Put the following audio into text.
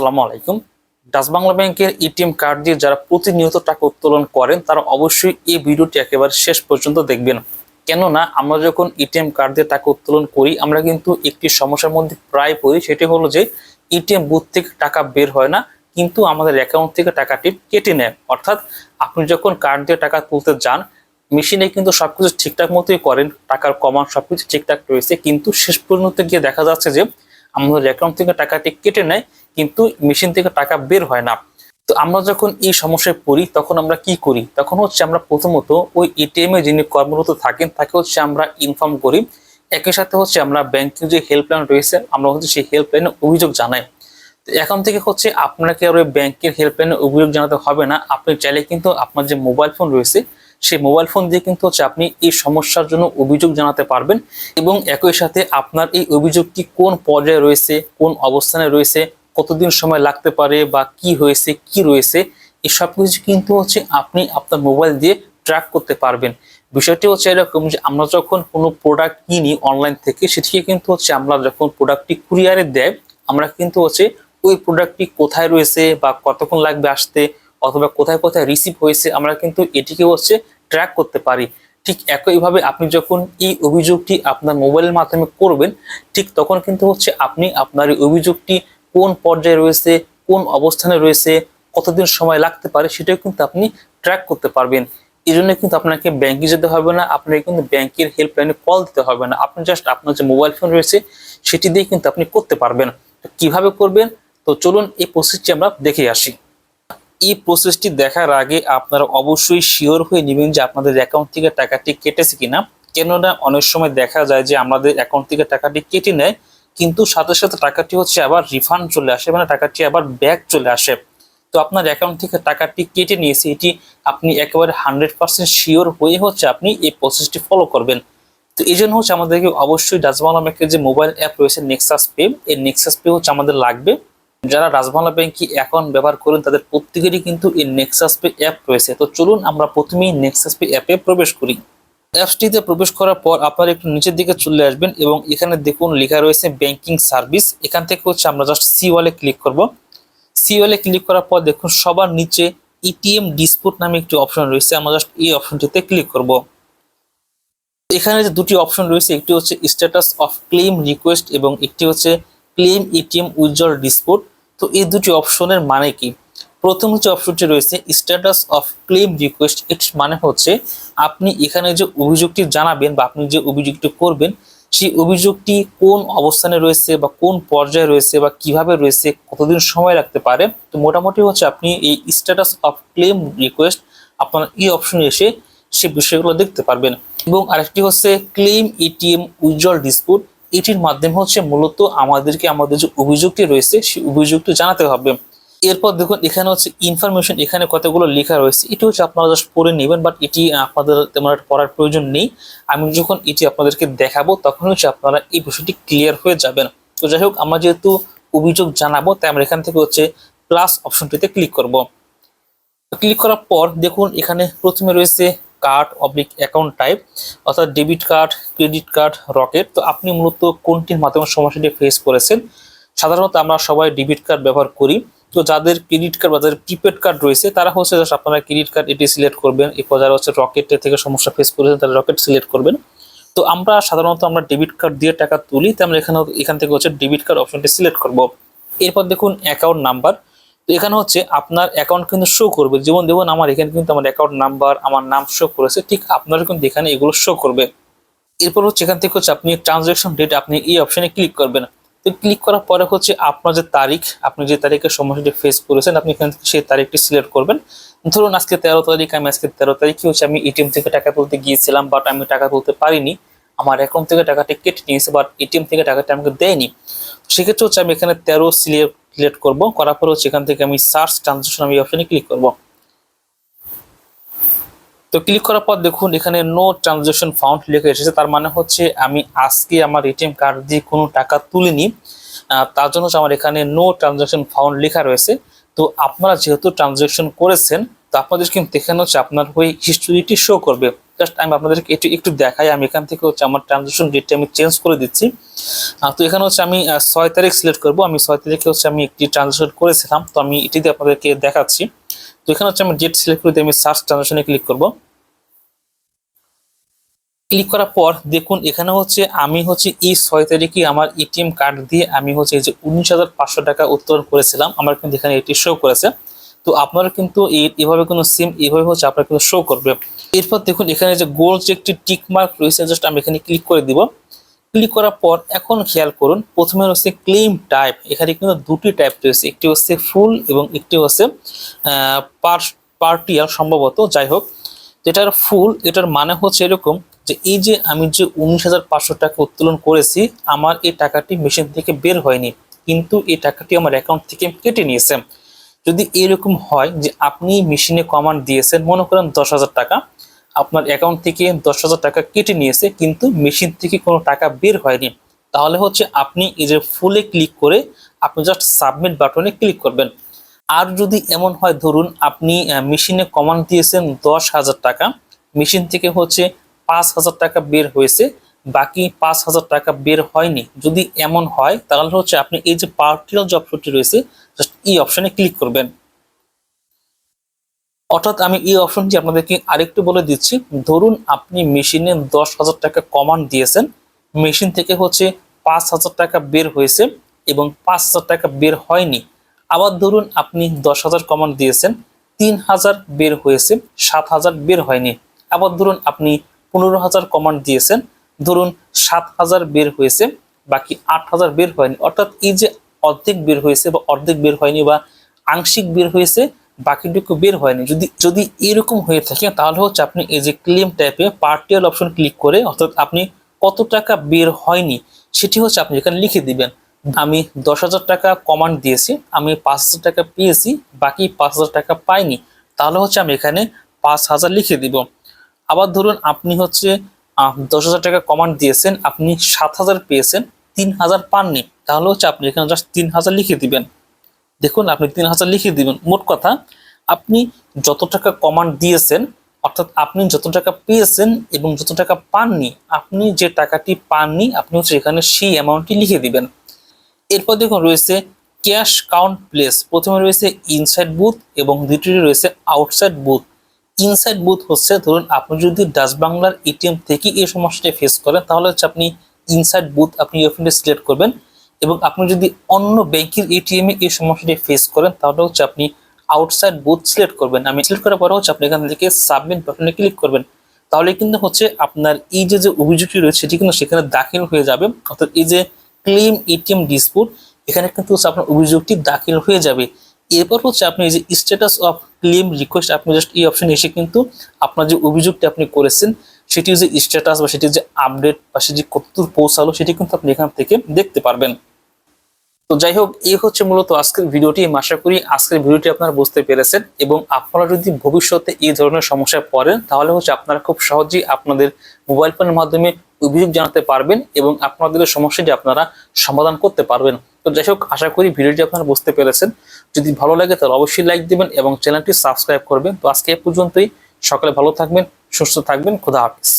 আসসালামু আলাইকুম। ডাচ বাংলা ব্যাংকের এটিএম কার্ড দিয়ে যারা প্রতিনিয়ত টাকা উত্তোলন করেন, তারা অবশ্যই এই ভিডিওটি একেবারে শেষ পর্যন্ত দেখবেন। কেননা, আমরা যখন এটিএম কার্ড দিয়ে টাকা উত্তোলন করি, আমরা কিন্তু একটি সমস্যার মধ্যে প্রায় পড়ি, সেটি হলো যে এটিএম বুথ থেকে টাকা বের হয় না, কিন্তু আমাদের অ্যাকাউন্ট থেকে টাকাটি কেটে নেয়। অর্থাৎ, আপনি যখন কার্ড দিয়ে টাকা তুলতে যান, মেশিনে কিন্তু সবকিছু ঠিকঠাক মতোই করেন, টাকার কমান সবকিছু ঠিকঠাক রয়েছে, কিন্তু শেষ পর্যন্ত গিয়ে দেখা যাচ্ছে যে আমাদের অ্যাকাউন্ট থেকে টাকাটি কেটে নেয়, কিন্তু মেশিন থেকে টাকা বের হয় না। তো আমরা যখন এই সমস্যায় পড়ি, তখন আমরা কি করি? তখন হচ্ছে আমরা প্রথমত ওই এটিএম এ যিনি কর্মরত থাকেন, তাকে হচ্ছে আমরা ইনফর্ম করি। একই সাথে হচ্ছে আমরা ব্যাংকের যে হেল্পলাইন রয়েছে, আমরা হচ্ছে সেই হেল্পলাইনে অভিযোগ জানাই। এখন থেকে হচ্ছে আপনাকে আর ওই ব্যাংকের হেল্পলাইনে অভিযোগ জানাতে হবে না। আপনি চাইলে কিন্তু আপনার যে মোবাইল ফোন রয়েছে সেই মোবাইল ফোন দিয়ে কিন্তু হচ্ছে আপনি এই সমস্যার জন্য অভিযোগ জানাতে পারবেন এবং একই সাথে আপনার এই অভিযোগটি কোন পর্যায়ে রয়েছে, কোন অবস্থানে রয়েছে, কতদিন সময় লাগতে পারে বা কি হয়েছে, কি রয়েছে, এই সব কিছু কিন্তু হচ্ছে আপনি আপনার মোবাইল দিয়ে ট্র্যাক করতে পারবেন। বিষয়টি হচ্ছে এরকম যে আমরা যখন কোনো প্রোডাক্ট কিনি অনলাইন থেকে, সেটিকে কিন্তু হচ্ছে আমরা যখন প্রোডাক্টটি কুরিয়ারে দেয়, আমরা কিন্তু হচ্ছে ওই প্রোডাক্টটি কোথায় রয়েছে বা কতক্ষণ লাগবে আসতে অথবা কোথায় কোথায় রিসিভ হয়েছে, আমরা কিন্তু এটিকে হচ্ছে ট্র্যাক করতে পারি, ঠিক একইভাবে আপনি যখন এই অভিযোগটি আপনার মোবাইলের মাধ্যমে করবেন, ঠিক তখন কিন্তু হচ্ছে আপনি আপনার এই অভিযোগটি কোন পর্যায়ে রয়েছে, কোন অবস্থানে রয়েছে, কতদিন সময় লাগতে পারে সেটাও কিন্তু আপনি ট্র্যাক করতে পারবেন। এই জন্য কিন্তু আপনাকে ব্যাংকে যেতে হবে না, আপনাকে কিন্তু ব্যাংকের হেল্পলাইনে কল দিতে হবে না। আপনি জাস্ট আপনার যে মোবাইল ফোন রয়েছে, সেটি দিয়ে কিন্তু আপনি করতে পারবেন। কীভাবে করবেন? তো চলুন এই প্রসেসটি আমরা দেখে আসি। এই প্রসেসটি দেখার আগে আপনারা অবশ্যই শিওর হয়ে নেবেন যে আপনাদের অ্যাকাউন্ট থেকে টাকাটি কেটেছে কিনা। কেননা অনেক সময় দেখা যায় যে আমাদের অ্যাকাউন্ট থেকে টাকাটি কেটে নেয়, কিন্তু সাথে সাথে টাকাটি হচ্ছে আবার রিফান্ড চলে আসে মানে টাকাটি আবার ব্যাক চলে আসে। তো আপনার অ্যাকাউন্ট থেকে টাকাটি কেটে নিয়েছে, এটি আপনি একেবারে হান্ড্রেড পার্সেন্ট শিওর হয়ে হচ্ছে আপনি এই প্রসেসটি ফলো করবেন। তো এই জন্য হচ্ছে আমাদেরকে অবশ্যই ডাচবাংলা ব্যাংকের যে মোবাইল অ্যাপ রয়েছে নেক্সাস পে এই নেক্সাস পে হচ্ছে আমাদের লাগবে। যারা রাজবাংলা ব্যাংকে অ্যাকাউন্ট ব্যবহার করেন, তাদের প্রত্যেকেরই কিন্তু এই নেক্সাস পে অ্যাপ রয়েছে। তো চলুন আমরা প্রথমেই নেক্সাস পে অ্যাপে প্রবেশ করি। অ্যাপসটিতে প্রবেশ করার পর আপনারা একটু নিচের দিকে চলে আসবেন এবং এখানে দেখুন লেখা রয়েছে ব্যাংকিং সার্ভিস এখান থেকে হচ্ছে আমরা জাস্ট সি ওয়ালে ক্লিক করব। সি ওয়ালে ক্লিক করার পর দেখুন সবার নিচে ইটিএম ডিসপুট নামে একটি অপশন রয়েছে। আমরা জাস্ট এই অপশনটিতে ক্লিক করব। এখানে যে দুটি অপশন রয়েছে, একটি হচ্ছে স্ট্যাটাস অফ ক্লেম রিকোয়েস্ট এবং একটি হচ্ছে ক্লেম এটিএম উইথড্রল ডিসপুট তো এই দুটি অপশনের মানে কি? প্রথম যে অপশনটি রয়েছে স্ট্যাটাস অফ ক্লেম রিকোয়েস্ট এর মানে হচ্ছে আপনি এখানে যে অভিযোগটি জানাবেন বা আপনি যে অভিযোগটি করবেন, সেই অভিযোগটি কোন অবস্থানে রয়েছে বা কোন পর্যায়ে রয়েছে বা কীভাবে রয়েছে, কতদিন সময় লাগতে পারে? তো মোটামুটি হচ্ছে আপনি এই স্ট্যাটাস অফ ক্লেম রিকোয়েস্ট আপনার এই অপশনে এসে সে বিষয়গুলো দেখতে পারবেন। এবং আরেকটি হচ্ছে ক্লেম এটিএম উইথড্রল ডিসপুট এটির মাধ্যমে হচ্ছে মূলত আমাদেরকে আমাদের যে অভিযোগটি রয়েছে, সেই অভিযোগটি জানাতে হবে। এরপর দেখুন, এখানে হচ্ছে ইনফরমেশন এখানে কতগুলো লেখা রয়েছে। এটি হচ্ছে আপনারা জাস্ট পড়ে নেবেন বাট এটি আপনাদের তেমন একটা পড়ার প্রয়োজন নেই। আমি যখন এটি আপনাদেরকে দেখাবো, তখন হচ্ছে আপনারা এই বিষয়টি ক্লিয়ার হয়ে যাবেন। তো যাই হোক, আমরা যেহেতু অভিযোগ জানাব, তাই আমরা এখান থেকে হচ্ছে প্লাস অপশনটিতে ক্লিক করব। ক্লিক করার পর দেখুন, এখানে প্রথমে রয়েছে কার্ড অবলিক অ্যাকাউন্ট টাইপ অর্থাৎ debit card credit card Rocket তো আপনি মূলত কোনটির মাধ্যমে সমস্যাটি ফেস করেছেন? সাধারণত আমরা সবাই ডেবিট কার্ড ব্যবহার করি। তো যাদের ক্রেডিট কার্ড বা যাদের প্রিপেড কার্ড রয়েছে, তারা হচ্ছে জাস্ট আপনারা ক্রেডিট কার্ড এটি সিলেক্ট করবেন। এরপর যারা হচ্ছে রকেটের থেকে সমস্যা ফেস করেছেন, তারা রকেট সিলেক্ট করবেন। তো আমরা সাধারণত আমরা ডেবিট কার্ড দিয়ে টাকা তুলি তো আমরা এখানে এখান থেকে হচ্ছে ডেবিট কার্ড অপশনটি সিলেক্ট করব। এরপর দেখুন অ্যাকাউন্ট নাম্বার তো এখানে হচ্ছে আপনার অ্যাকাউন্ট কিন্তু শো করবে। যেমন দেখুন, আমার এখানে কিন্তু আমার অ্যাকাউন্ট নাম্বার আমার নাম শো করেছে, ঠিক আপনার কিন্তু এখানে এগুলো শো করবে। এরপর হচ্ছে এখান থেকে হচ্ছে আপনি ট্রানজ্যাকশন ডেট আপনি এই অপশানে ক্লিক করবেন। তো ক্লিক করার পরে হচ্ছে আপনার যে তারিখ, আপনি যে তারিখে সমস্যাটি ফেস করেছেন, আপনি এখান থেকে সেই তারিখটি সিলেক্ট করবেন। ধরুন আজকে তেরো তারিখ, আমি আজকে তেরো তারিখে হচ্ছে আমি এটিএম থেকে টাকা তুলতে গিয়েছিলাম বাট আমি টাকা তুলতে পারিনি। আমার অ্যাকাউন্ট থেকে টাকাটি কেটে নিয়েছে বাট এটিএম থেকে টাকাটা আমাকে দেয়নি। সেক্ষেত্রে হচ্ছে আমি এখানে তেরো সিলেক্ট সিলেক্ট করব, করার পর হচ্ছে এখান থেকে আমি সার্চ ট্রানজেকশন আমি অপশনে ক্লিক করব। তো ক্লিক করার পর দেখুন, এখানে নো ট্রানজেকশন ফাউন্ড লেখা এসেছে। তার মানে হচ্ছে আমি আজকে আমার এটিএম কার্ড দিয়ে কোনো টাকা তুলিনি। তার জন্য আমার এখানে নো ট্রানজেকশন ফাউন্ড লেখা রয়েছে। তো আপনারা যেহেতু ট্রানজেকশন করেছেন তো আপনাদের কিন্তু এখানে হচ্ছে আপনার ওই হিস্টোরিটি শো করবে। জাস্ট আমি আপনাদেরকে একটু একটু দেখাই, আমি এখান থেকে হচ্ছে আমার ট্রানজাকশন ডেটটা আমি চেঞ্জ করে দিচ্ছি। তো এখানে হচ্ছে আমি ছয় তারিখ সিলেক্ট করব। আমি ছয় তারিখে হচ্ছে আমি একটি ট্রানজাকশন করেছিলাম। তো আমি এটি দিয়ে আপনাদেরকে দেখাচ্ছি। তো এখানে হচ্ছে আমি ডেট সিলেক্ট করে দিয়ে আমি সার্চ ট্রানজাকশনে ক্লিক করব। ক্লিক করার পর দেখুন, এখানে হচ্ছে আমি হচ্ছে এই ছয় তারিখে আমার এটিএম কার্ড দিয়ে আমি হচ্ছে এই যে উনিশ হাজার পাঁচশো টাকা উত্তোলন করেছিলাম। আমার কিন্তু এখানে এটি শো করেছে। তো আপনারা কিন্তু এভাবে কোনো সিম এইভাবে হচ্ছে আপনারা কিন্তু শো করবে। এরপর দেখুন, এখানে যে গোল যে একটি টিক মার্ক রয়েছে জাস্ট আমি এখানে ক্লিক করে দিব। ক্লিক করার পর এখন খেয়াল করুন, প্রথমে হচ্ছে ক্লেম টাইপ এখানে কিন্তু দুটি টাইপ রয়েছে, একটি হচ্ছে ফুল এবং একটি হচ্ছে পার্টিয়াল সম্ভবত, যাই হোক। এটার ফুল এটার মানে হচ্ছে এরকম যে এই যে আমি যে উনিশ হাজার পাঁচশো টাকা উত্তোলন করেছি, আমার এই টাকাটি মেশিন থেকে বের হয়নি। কিন্তু এই টাকাটি আমার অ্যাকাউন্ট থেকে কেটে নিয়েছে। যদি এরকম হয় যে আপনি মেশিনে কমান্ড দিয়েছেন, মনে করেন দশ হাজার টাকা, আপনার অ্যাকাউন্ট থেকে দশ হাজার টাকা কেটে নিয়েছে, কিন্তু মেশিন থেকে কোনো টাকা বের হয়নি, তাহলে হচ্ছে আপনি এই যে ফুলে ক্লিক করে আপনি জাস্ট সাবমিট বাটনে ক্লিক করবেন। আর যদি এমন হয়, ধরুন আপনি মেশিনে কমান্ড দিয়েছেন দশ হাজার টাকা মেশিন থেকে হচ্ছে পাঁচ হাজার টাকা বের হয়েছে বাকি পাঁচ হাজার টাকা বের হয়নি, যদি এমন হয়, তাহলে হচ্ছে আপনি এই যে পার্টিয়াল জব অপশনটি রয়েছে জাস্ট এই অপশনে ক্লিক করবেন। অর্থাৎ আমি এই অপশনটি আপনাদেরকে আরেকটু বলে দিচ্ছি, ধরুন আপনি মেশিনে দশ হাজার টাকা কমান্ড দিয়েছেন, মেশিন থেকে হচ্ছে পাঁচ হাজার টাকা বের হয়েছে এবং পাঁচ হাজার টাকা বের হয়নি, আবার ধরুন আপনি দশ হাজার কমান্ড দিয়েছেন, তিন হাজার বের হয়েছে, সাত হাজার বের হয়নি, আবার ধরুন আপনি পনেরো হাজার কমান্ড দিয়েছেন ধরুন সাত হাজার বের হয়েছে, বাকি আট হাজার বের হয়নি। অর্থাৎ এই যে অর্ধেক বের হয়েছে বা অর্ধেক বের হয়নি বা আংশিক বের হয়েছে, বাকিটুকু বের হয়নি। যদি যদি এরকম হয়ে থাকে, তাহলে হচ্ছে আপনি এই যে ক্লেম টাইপে পার্টিয়াল অপশন ক্লিক করে, অর্থাৎ আপনি কত টাকা বের হয়নি, সেটি হচ্ছে আপনি এখানে লিখে দিবেন। আমি দশ হাজার টাকা কমান্ড দিয়েছি, আমি পাঁচ হাজার টাকা পেয়েছি, বাকি পাঁচ হাজার টাকা পাইনি, তাহলে হচ্ছে আমি এখানে পাঁচ হাজার লিখে দিব। আবার ধরুন আপনি হচ্ছে দশ হাজার টাকা কমান্ড দিয়েছেন, আপনি সাত হাজার পেয়েছেন, তিন হাজার পাননি, তাহলে হচ্ছে আপনি এখানে জাস্ট তিন হাজার লিখে দিবেন। দেখুন, আপনি তিন হাজার লিখে দিবেন। মোট কথা, আপনি যত টাকা কমান্ড দিয়েছেন, অর্থাৎ আপনি যত টাকা পেয়েছেন এবং যত টাকা পাননি, আপনি যে টাকাটি পাননি, আপনি হচ্ছে এখানে সেই অ্যামাউন্টটি লিখে দিবেন। এরপর দেখুন, রয়েছে ক্যাশ কাউন্ট প্লেস প্রথমে রয়েছে ইনসাইড বুথ এবং দ্বিতীয়টি রয়েছে আউটসাইড বুথ ইনসাইড বুথ হচ্ছে, ধরুন আপনি যদি ডাচ বাংলার এটিএম থেকে এই সমস্যাটা ফেস করেন, তাহলে হচ্ছে আপনি ইনসাইড বুথ আপনি অপশনটি সিলেক্ট করবেন এবং আপনি যদি অন্য ব্যাংকের এটিএম এ এই সমস্যাটি ফেস করেন, তাহলে হচ্ছে আপনি আউটসাইড বুথ সিলেক্ট করবেন। আমি সিলেক্ট করার পরে হচ্ছে আপনি এখান থেকে সাবমিট বাটনে ক্লিক করবেন। তাহলে কিন্তু হচ্ছে আপনার এই যে যে অভিযোগটি রয়েছে সেটি কিন্তু সেখানে দাখিল হয়ে যাবে। অর্থাৎ এই যে ক্লেম এটিএম ডিসপুট এখানে কিন্তু হচ্ছে আপনার অভিযোগটি দাখিল হয়ে যাবে। এরপর হচ্ছে আপনি যে স্ট্যাটাস অফ ক্লেম রিকোয়েস্ট আপনি জাস্ট এই অপশন এসে কিন্তু আপনার যে অভিযোগটি আপনি করেছেন সেটির যে স্ট্যাটাস বা সেটির যে আপডেট বা সেটি কতদূর পৌঁছালো, সেটি কিন্তু আপনি এখান থেকে দেখতে পারবেন। তো যাই হোক, এই হচ্ছে মূলত আজকের ভিডিওটি। আশা করি আজকের ভিডিওটি আপনারা বুঝতে পেরেছেন এবং আপনারা যদি ভবিষ্যতে এই ধরনের সমস্যায় পড়েন, তাহলে হচ্ছে আপনারা খুব সহজেই আপনাদের মোবাইল ফোনের মাধ্যমে অভিযোগ জানাতে পারবেন এবং আপনাদের সমস্যাটি আপনারা সমাধান করতে পারবেন। তো যাই হোক, আশা করি ভিডিওটি আপনারা বুঝতে পেরেছেন। যদি ভালো লাগে তাহলে অবশ্যই লাইক দিবেন এবং চ্যানেলটি সাবস্ক্রাইব করবেন। তো আজকে এ পর্যন্তই। সকালে ভালো থাকবেন, সুস্থ থাকবেন। খোদা হাফিজ।